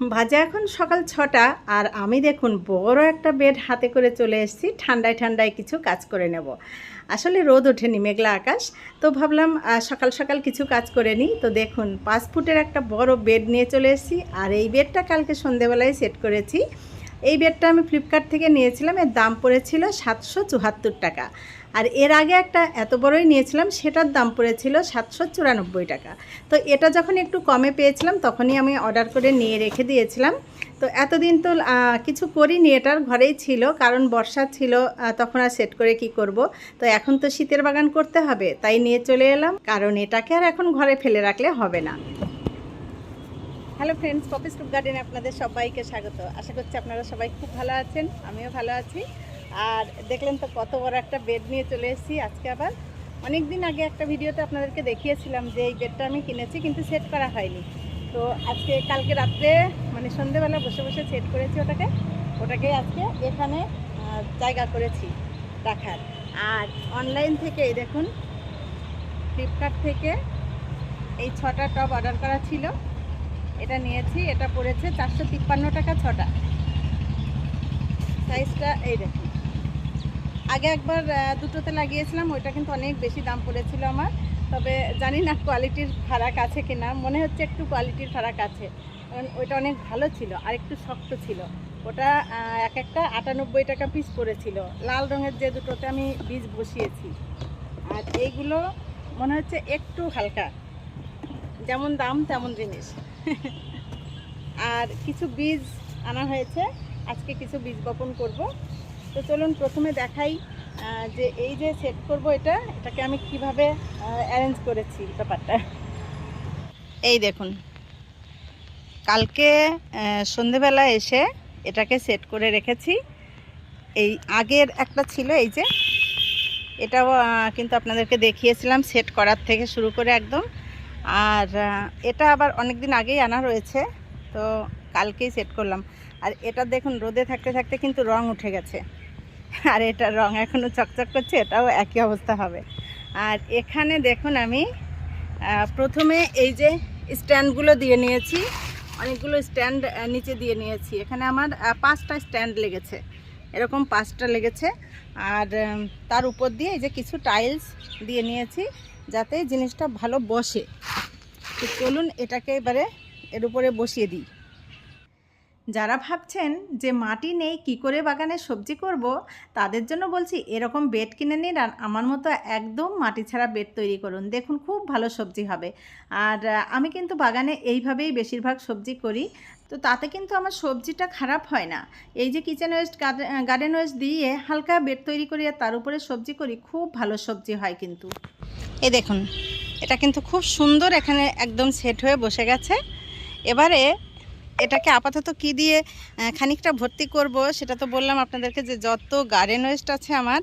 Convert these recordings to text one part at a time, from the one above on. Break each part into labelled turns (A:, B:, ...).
A: বাজে এখন সকাল ছটা, আর আমি দেখুন বড় একটা বেড হাতে করে চলে এসেছি, ঠান্ডায় ঠান্ডায় কিছু কাজ করে নেব। আসলে রোদ ওঠেনি, মেঘলা আকাশ, তো ভাবলাম সকাল সকাল কিছু কাজ করে নিই। তো দেখুন, পাঁচ ফুটের একটা বড় বেড নিয়ে চলে এসেছি, আর এই বেডটা কালকে সন্ধেবেলায় সেট করেছি। এই বেডটা আমি ফ্লিপকার্ট থেকে নিয়েছিলাম, এর দাম পড়েছিল সাতশো চুয়াত্তর টাকা। আর এর আগে একটা এত বড়ই নিয়েছিলাম, সেটার দাম পড়েছিল সাতশো চুরানব্বই টাকা। তো এটা যখন একটু কমে পেয়েছিলাম, তখনই আমি অর্ডার করে নিয়ে রেখে দিয়েছিলাম। তো এতদিন তো কিছু করিনি, এটার ঘরেই ছিল, কারণ বর্ষা ছিল তখন আর সেট করে কি করব? তো এখন তো শীতের বাগান করতে হবে, তাই নিয়ে চলে এলাম, কারণ এটাকে আর এখন ঘরে ফেলে রাখলে হবে না। হ্যালো ফ্রেন্ডস পপি স্টুপ গার্ডেনে আপনাদের সবাইকে স্বাগত। আশা করছি আপনারা সবাই খুব ভালো আছেন, আমিও ভালো আছি। আর দেখলেন তো কত বড় একটা বেড নিয়ে চলে এসেছি আজকে আবার। অনেক দিন আগে একটা ভিডিওতে আপনাদেরকে দেখিয়েছিলাম যে এই বেডটা আমি কিনেছি, কিন্তু সেট করা হয়নি। তো আজকে কালকে রাত্রে মানে সন্ধেবেলা বসে বসে সেট করেছি ওটাকে। ওটাকে আজকে এখানে জায়গা করেছি রাখার। আর অনলাইন থেকে এই দেখুন ফ্লিপকার্ট থেকে এই ছটা টপ অর্ডার করা ছিল। এটা নিয়েছি, এটা পড়েছে চারশো তিপ্পান্ন টাকা ছটা। সাইজটা এই দেখুন। আগে একবার দুটোতে লাগিয়েছিলাম, ওইটা কিন্তু অনেক বেশি দাম পড়েছিল আমার। তবে জানি না কোয়ালিটির ফারাক আছে কি না মনে হচ্ছে একটু কোয়ালিটির ফারাক আছে। কারণ ওইটা অনেক ভালো ছিল, আর একটু শক্ত ছিল। ওটা এক একটা আটানব্বই টাকা পিস পড়েছিল। লাল রঙের যে দুটোতে আমি বীজ বসিয়েছি। আর এইগুলো মনে হচ্ছে একটু হালকা। যেমন দাম, তেমন জিনিস। আর কিছু বীজ আনা হয়েছে। আজকে কিছু বীজ বপন করব। তো চলুন প্রথমে দেখাই যে এই যে সেট করব এটা, এটাকে আমি কীভাবে অ্যারেঞ্জ করেছি ব্যাপারটা। এই দেখুন, কালকে সন্ধেবেলা এসে এটাকে সেট করে রেখেছি। এই আগের একটা ছিল এই যে, এটাও কিন্তু আপনাদেরকে দেখিয়েছিলাম সেট করার থেকে শুরু করে একদম। আর এটা আবার অনেক দিন আগেই আনা রয়েছে, তো কালকেই সেট করলাম। আর এটা দেখুন, রোদে থাকতে থাকতে কিন্তু রং উঠে গেছে। আর এটার রং এখনও চকচক করছে, এটাও একই অবস্থা হবে। আর এখানে দেখুন আমি প্রথমে এই যে স্ট্যান্ডগুলো দিয়ে নিয়েছি, অনেকগুলো স্ট্যান্ড নিচে দিয়ে নিয়েছি। এখানে আমার পাঁচটা স্ট্যান্ড লেগেছে, এরকম পাঁচটা লেগেছে। আর তার উপর দিয়ে এই যে কিছু টাইলস দিয়ে নিয়েছি, যাতে জিনিসটা ভালো বসে। তো চলুন এটাকে এবারে এর উপরে বসিয়ে দিই। যারা ভাবছেন যে মাটি নেই, কি করে বাগানে সবজি করব, তাদের জন্য বলছি এরকম বেড কিনে নিন আর আমার মতো একদম মাটি ছাড়া বেড তৈরি করুন। দেখুন খুব ভালো সবজি হবে। আর আমি কিন্তু বাগানে এইভাবেই বেশিরভাগ সবজি করি। তো তাতে কিন্তু আমার সবজিটা খারাপ হয় না। এই যে কিচেন ওয়েস্ট গার্ডেন ওয়েস্ট দিয়ে হালকা বেড তৈরি করি আর তার উপরে সবজি করি, খুব ভালো সবজি হয় কিন্তু। এই দেখুন, এটা কিন্তু খুব সুন্দর এখানে একদম সেট হয়ে বসে গেছে। এবারে এটাকে আপাতত কি দিয়ে খানিকটা ভর্তি করব সেটা তো বললাম আপনাদেরকে যে যত গার্ডেন ওয়েস্ট আছে আমার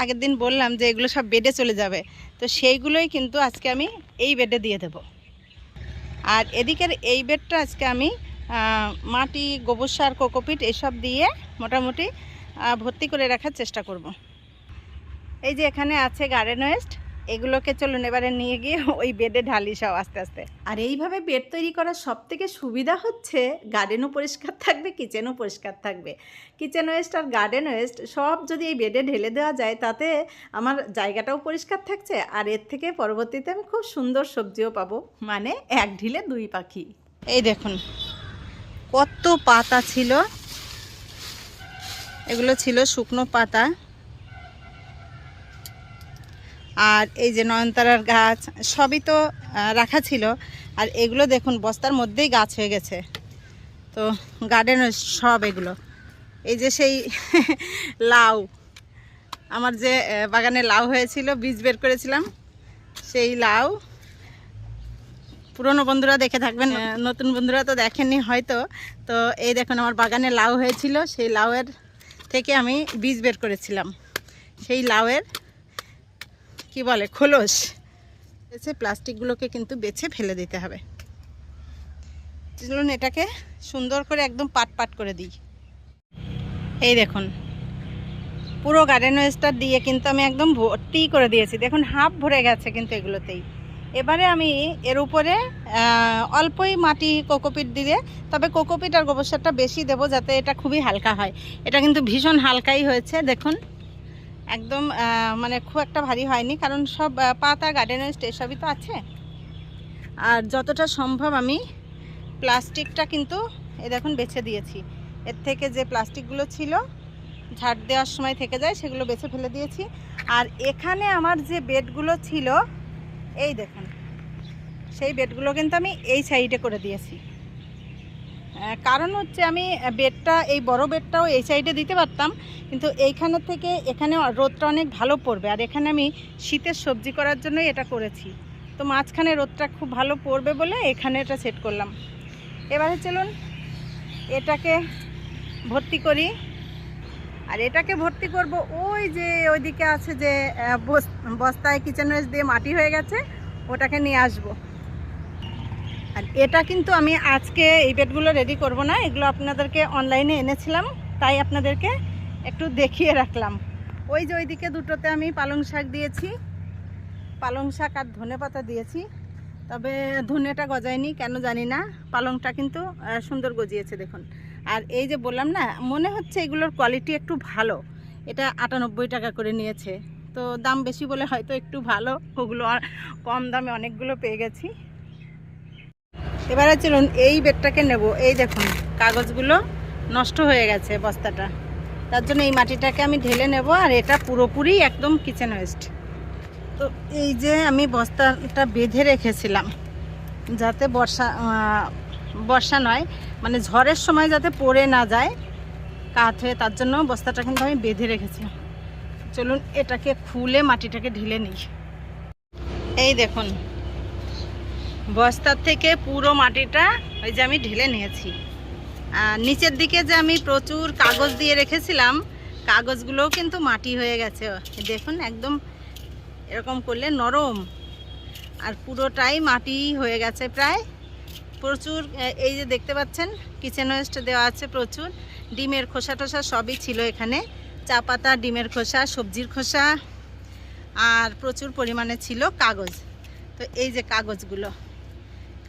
A: আগের দিন বললাম যে এগুলো সব বেডে চলে যাবে। তো সেইগুলোই কিন্তু আজকে আমি এই বেডে দিয়ে দেব। আর এদিকের এই বেডটা আজকে আমি মাটি, গোবর সার, কোকোপিট এসব দিয়ে মোটামুটি ভর্তি করে রাখার চেষ্টা করব। এই যে এখানে আছে গার্ডেন ওয়েস্ট এগুলোকে চলুন এবারে নিয়ে গিয়ে ওই বেডে ঢালি সব আস্তে আস্তে। আর এইভাবে বেড তৈরি করার সব থেকে সুবিধা হচ্ছে গার্ডেনও পরিষ্কার থাকবে কিচেনও পরিষ্কার থাকবে। কিচেন ওয়েস্ট আর গার্ডেন ওয়েস্ট সব যদি এই বেডে ঢেলে দেওয়া যায় তাতে আমার জায়গাটাও পরিষ্কার থাকছে আর এর থেকে পরবর্তীতে আমি খুব সুন্দর সবজিও পাবো মানে এক ঢিলে দুই পাখি। এই দেখুন কত পাতা ছিল। এগুলো ছিল শুকনো পাতা। আর এই যে নয়নতারার গাছ সবই তো রাখা ছিল। আর এগুলো দেখুন বস্তার মধ্যেই গাছ হয়ে গেছে। তো গার্ডেন সব এগুলো। এই যে সেই লাউ। আমার যে বাগানে লাউ হয়েছিল বীজ বের করেছিলাম সেই লাউ। পুরনো বন্ধুরা দেখে থাকবেন নতুন বন্ধুরা তো দেখেননি হয়তো। তো এই দেখুন আমার বাগানে লাউ হয়েছিল সেই লাউয়ের থেকে আমি বীজ বের করেছিলাম। সেই লাউয়ের কি বলে, খোলস। এসে প্লাস্টিকগুলোকে কিন্তু বেছে ফেলে দিতে হবে। চলুন এটাকে সুন্দর করে একদম পাট পাট করে দিই। এই দেখুন, পুরো গার্ডেন ওয়েস্টার দিয়ে কিন্তু আমি একদম ভর্তি করে দিয়েছি। দেখুন, হাফ ভরে গেছে কিন্তু এগুলোতেই। এবারে আমি এর উপরে অল্পই মাটি কোকোপিট দিয়ে, তবে কোকোপিট আর গোবর সারটা বেশি দেবো যাতে এটা খুবই হালকা হয়। এটা কিন্তু ভীষণ হালকাই হয়েছে, দেখুন। একদম মানে খুব একটা ভারী হয়নি, কারণ সব পাতা গার্ডেন ওয়েস্ট এসবই তো আছে। আর যতটা সম্ভব আমি প্লাস্টিকটা কিন্তু, এ দেখুন, বেছে দিয়েছি। এর থেকে যে প্লাস্টিকগুলো ছিল, ঝাড় দেওয়ার সময় থেকে যায়, সেগুলো বেছে ফেলে দিয়েছি। আর এখানে আমার যে বেডগুলো ছিল, এই দেখুন, সেই বেডগুলো কিন্তু আমি এই সাইডে করে দিয়েছি। কারণ হচ্ছে আমি বেডটা, এই বড় বেডটাও এই সাইডে দিতে পারতাম, কিন্তু এইখানে থেকে এখানে রোদটা অনেক ভালো পড়বে। আর এখানে আমি শীতের সবজি করার জন্যই এটা করেছি। তো মাঝখানে রোদটা খুব ভালো পড়বে বলে এখানে এটা সেট করলাম। এবারে চলুন, এটাকে ভর্তি করি। আর এটাকে ভর্তি করব ওই যে ওইদিকে আছে যে বস- বস্তায় কিচেন ওয়েস্ট দিয়ে মাটি হয়ে গেছে, ওটাকে নিয়ে আসব। আর এটা কিন্তু আমি আজকে এই বেডগুলো রেডি করব না, এগুলো আপনাদেরকে অনলাইনে এনেছিলাম, তাই আপনাদেরকে একটু দেখিয়ে রাখলাম। ওই যে ওইদিকে দুটোতে আমি পালং শাক দিয়েছি, পালং শাক আর ধনে পাতা দিয়েছি, তবে ধনেটা গজায়নি, কেন জানি না, পালংটা কিন্তু সুন্দর গজিয়েছে দেখুন। আর এই যে বললাম না, মনে হচ্ছে এগুলোর কোয়ালিটি একটু ভালো, এটা আটানব্বই টাকা করে নিয়েছে, তো দাম বেশি বলে হয়তো একটু ভালো, ওগুলো কম দামে অনেকগুলো পেয়ে গেছি। এবারে চলুন এই বেডটাকে নেব। এই দেখুন, কাগজগুলো নষ্ট হয়ে গেছে বস্তাটা। তার জন্য এই মাটিটাকে আমি ঢেলে নেব আর এটা পুরোপুরি একদম কিচেন ওয়েস্ট তো এই যে আমি বস্তাটা বেঁধে রেখেছিলাম, যাতে বর্ষা বর্ষা নয় মানে ঝড়ের সময় যাতে পড়ে না যায় কাত হয়ে তার জন্য বস্তাটা কিন্তু আমি বেঁধে রেখেছিলাম। চলুন এটাকে খুলে মাটিটাকে ঢেলে নিই। এই দেখুন বস্তার থেকে পুরো মাটিটা ওই যে আমি ঢেলে নিয়েছি। আর নিচের দিকে যে আমি প্রচুর কাগজ দিয়ে রেখেছিলাম, কাগজগুলোও কিন্তু মাটি হয়ে গেছে। দেখুন, একদম এরকম করলে নরম। আর পুরোটাই মাটি হয়ে গেছে প্রায়। প্রচুর এই যে দেখতে পাচ্ছেন কিচেন ওয়েস্ট দেওয়া আছে প্রচুর। ডিমের খোসা টোসা সবই ছিল এখানে। চা পাতা, ডিমের খোসা, সবজির খোসা, আর প্রচুর পরিমাণে ছিল কাগজ। তো এই যে কাগজগুলো।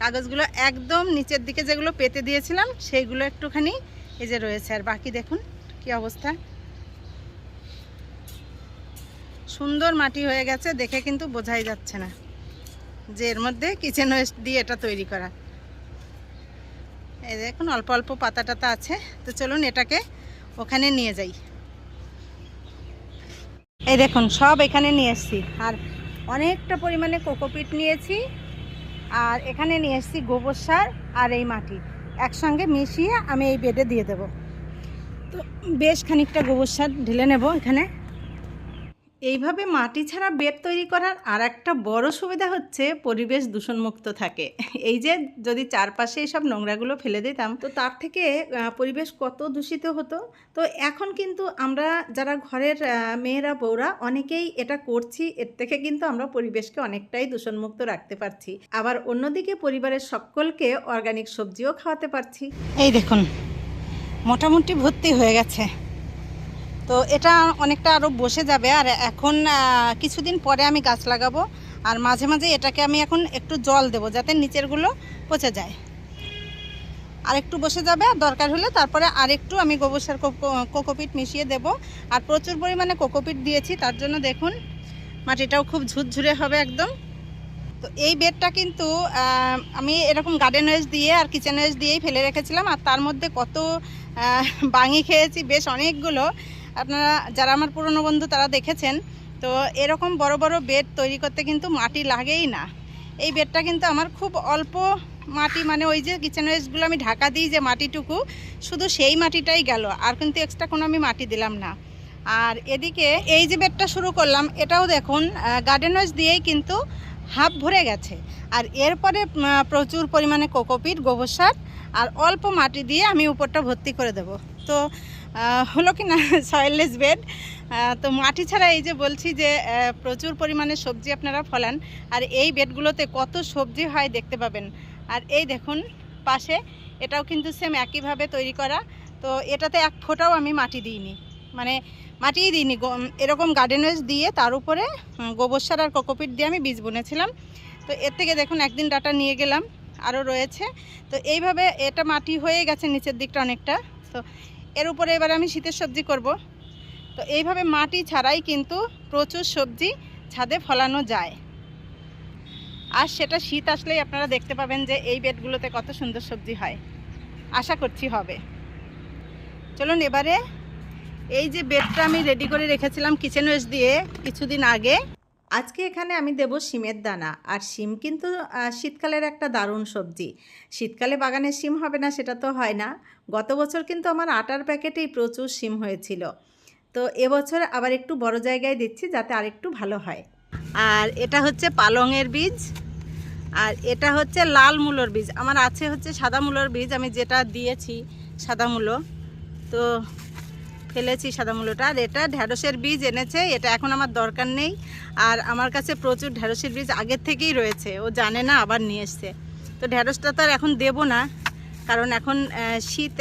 A: কাগজগুলো একদম নিচের দিকে যেগুলো পেতে দিয়েছিলাম, সেইগুলো একটুখানি এই যে রয়েছে। আর বাকি দেখুন কি অবস্থা। সুন্দর মাটি হয়ে গেছে, দেখে কিন্তু বোঝাই যাচ্ছে না যে এর মধ্যে কিচেন ওয়েস্ট দিয়ে এটা তৈরি করা। এই দেখুন, অল্প অল্প পাতা টাতা আছে। তো চলুন এটাকে ওখানে নিয়ে যাই। এই দেখুন, সব এখানে নিয়ে এসেছি। আর অনেকটা পরিমাণে কোকোপিট নিয়েছি। আর এখানে নিয়ে এসেছি গোবর সার আর এই মাটি। একসঙ্গে মিশিয়ে আমি এই বেডে দিয়ে দেব। তো বেশ খানিকটা গোবর সার ঢেলে নেব এখানে। এইভাবে মাটি ছাড়া বেড তৈরি করার আর একটা বড় সুবিধা হচ্ছে পরিবেশ দূষণমুক্ত থাকে। এই যে যদি চারপাশে এইসব নোংরাগুলো ফেলে দিতাম, তো তার থেকে পরিবেশ কত দূষিত হতো? তো এখন কিন্তু আমরা যারা ঘরের মেয়েরা, বউরা, অনেকেই এটা করছি, এর থেকে কিন্তু আমরা পরিবেশকে অনেকটাই দূষণমুক্ত রাখতে পারছি। আবার অন্যদিকে পরিবারের সকলকে অর্গানিক সবজিও খাওয়াতে পারছি। এই দেখুন, মোটামুটি ভর্তি হয়ে গেছে। তো এটা অনেকটা আরও বসে যাবে। আর এখন কিছুদিন পরে আমি গাছ লাগাবো। আর মাঝে মাঝে এটাকে আমি এখন একটু জল দেবো যাতে নিচেরগুলো পচে যায়। আর একটু বসে যাবে, আর দরকার হলে তারপরে আরেকটু আমি গোবর সার কোকো- কোকোপিট মিশিয়ে দেব। আর প্রচুর পরিমাণে কোকোপিট দিয়েছি, তার জন্য দেখুন, মাটিটাও খুব ঝুরঝুরে হবে একদম। তো এই বেডটা কিন্তু আমি এরকম গার্ডেন ওয়েস্ট দিয়ে আর কিচেন ওয়েস্ট দিয়েই ফেলে রেখেছিলাম। আর তার মধ্যে কত বাঙি খেয়েছি, বেশ অনেকগুলো। আপনারা, যারা আমার পুরনো বন্ধু তারা দেখেছেন, তো এরকম বড় বড় বেড তৈরি করতে কিন্তু মাটি লাগেই না। এই বেডটা কিন্তু আমার খুব অল্প মাটি মানে ওই যে কিচেন ওয়েস্টগুলো আমি ঢাকা দিই যে মাটিটুকু, শুধু সেই মাটিটাই গেল, আর কিন্তু এক্সট্রা কোনো আমি মাটি দিলাম না। আর এদিকে এই যে বেডটা শুরু করলাম, এটাও দেখুন গার্ডেন ওয়েস্ট দিয়েই কিন্তু হাফ ভরে গেছে। আর এরপরে প্রচুর পরিমাণে কোকোপিট গোবর সার, আর অল্প মাটি দিয়ে আমি উপরটা ভর্তি করে দেব। তো হলো কি না সয়েললেস বেড তো মাটি ছাড়া এই যে বলছি যে প্রচুর পরিমাণে সবজি আপনারা ফলান, আর এই বেডগুলোতে কত সবজি হয় দেখতে পাবেন। আর এই দেখুন, পাশে এটাও কিন্তু সেম একইভাবে তৈরি করা। তো এটাতে এক ফোঁটাও আমি মাটি দিইনি। মানে মাটিই দিইনি এরকম গার্ডেন ওয়েস্ট দিয়ে তার উপরে গোবর সার আর কোকোপিট দিয়ে আমি বীজ বুনেছিলাম। তো এর থেকে দেখুন, একদিন ডাটা নিয়ে গেলাম, আরও রয়েছে। তো এইভাবে এটা মাটি হয়ে গেছে নিচের দিকটা অনেকটা। তো এর উপরে এবার আমি শীতের সবজি করব। তো এইভাবে মাটি ছাড়াই কিন্তু প্রচুর সবজি ছাদে ফলানো যায়। আর সেটা শীত আসলেই আপনারা দেখতে পাবেন যে এই বেডগুলোতে কত সুন্দর সবজি হয়। আশা করছি হবে। চলুন এবারে এই যে বেডটা আমি রেডি করে রেখেছিলাম কিচেন ওয়েস্ট দিয়ে কিছুদিন আগে। আজকে এখানে আমি দেব শিমের দানা। আর শিম কিন্তু শীতকালের একটা দারুণ সবজি। শীতকালে বাগানে শিম হবে না, সেটা তো হয় না। গত বছর কিন্তু আমার আটার প্যাকেটেই প্রচুর শিম হয়েছিল। তো এবছর আবার একটু বড় জায়গায় দিচ্ছি যাতে আরেকটু ভালো হয়। আর এটা হচ্ছে পালংয়ের বীজ। আর এটা হচ্ছে লাল মূলোর বীজ। আমার আছে হচ্ছে সাদা মূলোর বীজ। আমি যেটা দিয়েছি সাদা মূলো। তো ফেলেছি সাদা মূলোটা আর এটা ঢ্যাঁড়সের বীজ এনেছে, এটা এখন আমার দরকার নেই। আর আমার কাছে প্রচুর ঢ্যাঁড়সের বীজ আগের থেকেই রয়েছে, ও জানে না, আবার নিয়ে এসছে। তো ঢ্যাঁড়সটা তো আর এখন দেবো না, কারণ এখন শীত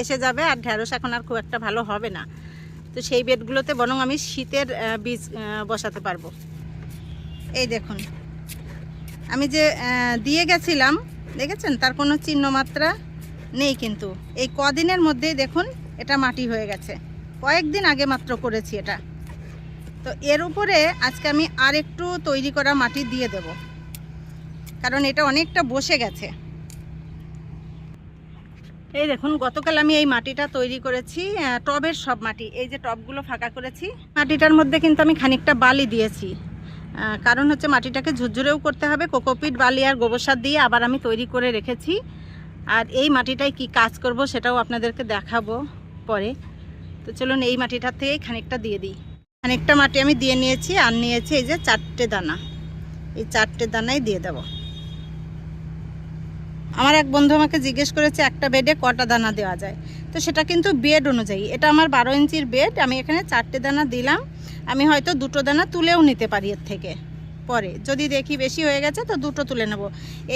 A: এসে যাবে, আর ঢ্যাঁড়স এখন আর খুব একটা ভালো হবে না। তো সেই বেডগুলোতে বরং আমি শীতের বীজ বসাতে পারব। এই দেখুন, আমি যে দিয়ে গেছিলাম, দেখেছেন? তার কোনো চিহ্ন মাত্রা নেই কিন্তু। এই কদিনের মধ্যেই দেখুন এটা মাটি হয়ে গেছে। কয়েকদিন আগে মাত্র করেছি এটা। তো এর উপরে আজকে আমি আর একটু তৈরি করা মাটি দিয়ে দেব। কারণ এটা অনেকটা বসে গেছে। এই দেখুন, গতকাল আমি এই মাটিটা তৈরি করেছি টবের সব মাটি। এই যে টবগুলো ফাঁকা করেছি, মাটিটার মধ্যে কিন্তু আমি খানিকটা বালি দিয়েছি। কারণ হচ্ছে মাটিটাকে ঝুরঝুরেও করতে হবে, কোকোপিট বালি আর গোবর সার দিয়ে আবার আমি তৈরি করে রেখেছি। আর এই মাটিটায় কি কাজ করব সেটাও আপনাদেরকে দেখাবো। পরে। তো চলুন এই মাটিটার থেকেই খানিকটা দিয়ে দিই। খানিকটা মাটি আমি দিয়ে নিয়েছি আর নিয়েছি এই যে চারটে দানা। এই চারটে দানাই দিয়ে দেব। আমার এক বন্ধু আমাকে জিজ্ঞেস করেছে, একটা বেডে কটা দানা দেওয়া যায়? তো সেটা কিন্তু বেড অনুযায়ী। এটা আমার বারো ইঞ্চির বেড, আমি এখানে চারটে দানা দিলাম। আমি হয়তো দুটো দানা তুলেও নিতে পারি এর থেকে পরে। যদি দেখি বেশি হয়ে গেছে, তো দুটো তুলে নেব।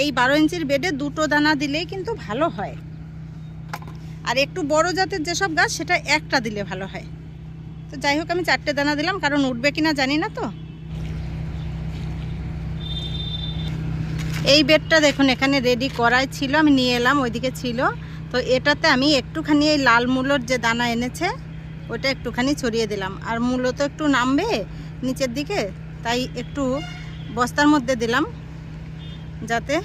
A: এই বারো ইঞ্চির বেডে দুটো দানা দিলেই কিন্তু ভালো হয়। আর একটু বড় জাতের যেসব গাছ, সেটা একটা দিলে ভালো হয়। তো যাই হোক, আমি চারটে দানা দিলাম, কারণ উঠবে কিনা জানি না তো। এই বেডটা দেখুন, এখানে রেডি করাই ছিল, আমি নিয়ে এলাম, ওইদিকে ছিল। তো এটাতে আমি একটুখানি এই লাল মূলোর যে দানা এনেছে ওটা একটুখানি ছড়িয়ে দিলাম। আর মূলো তো একটু নামবে নিচের দিকে, তাই একটু বস্তার মধ্যে দিলাম, যাতে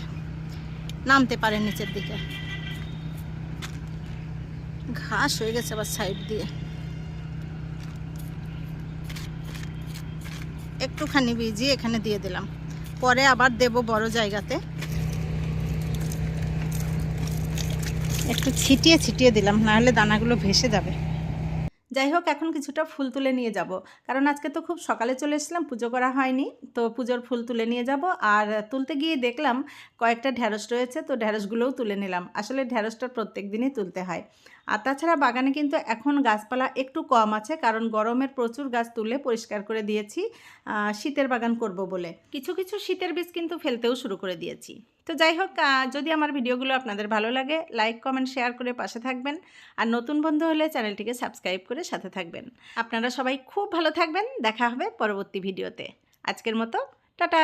A: নামতে পারে নিচের দিকে। ঘাস হয়ে গেছে আবার সাইড দিয়ে। একটুখানি ভিজিয়ে এখানে দিয়ে দিলাম। পরে আবার দেব বড় জায়গাতে। একটু ছিটিয়ে ছিটিয়ে দিলাম, নাহলে দানাগুলো ভেসে যাবে। যাই হোক, এখন কিছুটা ফুল তুলে নিয়ে যাব। কারণ আজকে তো খুব সকালে চলে এসেছিলাম, পুজো করা হয়নি। তো পুজোর ফুল তুলে নিয়ে যাব। আর তুলতে গিয়ে দেখলাম কয়েকটা ঢ্যাঁড়স রয়েছে, তো ঢ্যাঁড়সগুলোও তুলে নিলাম। আসলে ঢ্যাঁড়সটা প্রত্যেক দিনই তুলতে হয়। আর তাছাড়া বাগানে কিন্তু এখন গাছপালা একটু কম আছে, কারণ গরমের প্রচুর গাছ তুলে পরিষ্কার করে দিয়েছি শীতের বাগান করব বলে। কিছু কিছু শীতের বীজ কিন্তু ফেলতেও শুরু করে দিয়েছি। তো যাই হোক যদি আমার ভিডিওগুলো আপনাদের ভালো লাগে, লাইক, কমেন্ট, শেয়ার করে পাশে থাকবেন। আর নতুন বন্ধু হলে চ্যানেলটিকে সাবস্ক্রাইব করে সাথে থাকবেন। আপনারা সবাই খুব ভালো থাকবেন, দেখা হবে পরবর্তী ভিডিওতে। আজকের মতো, টাটা!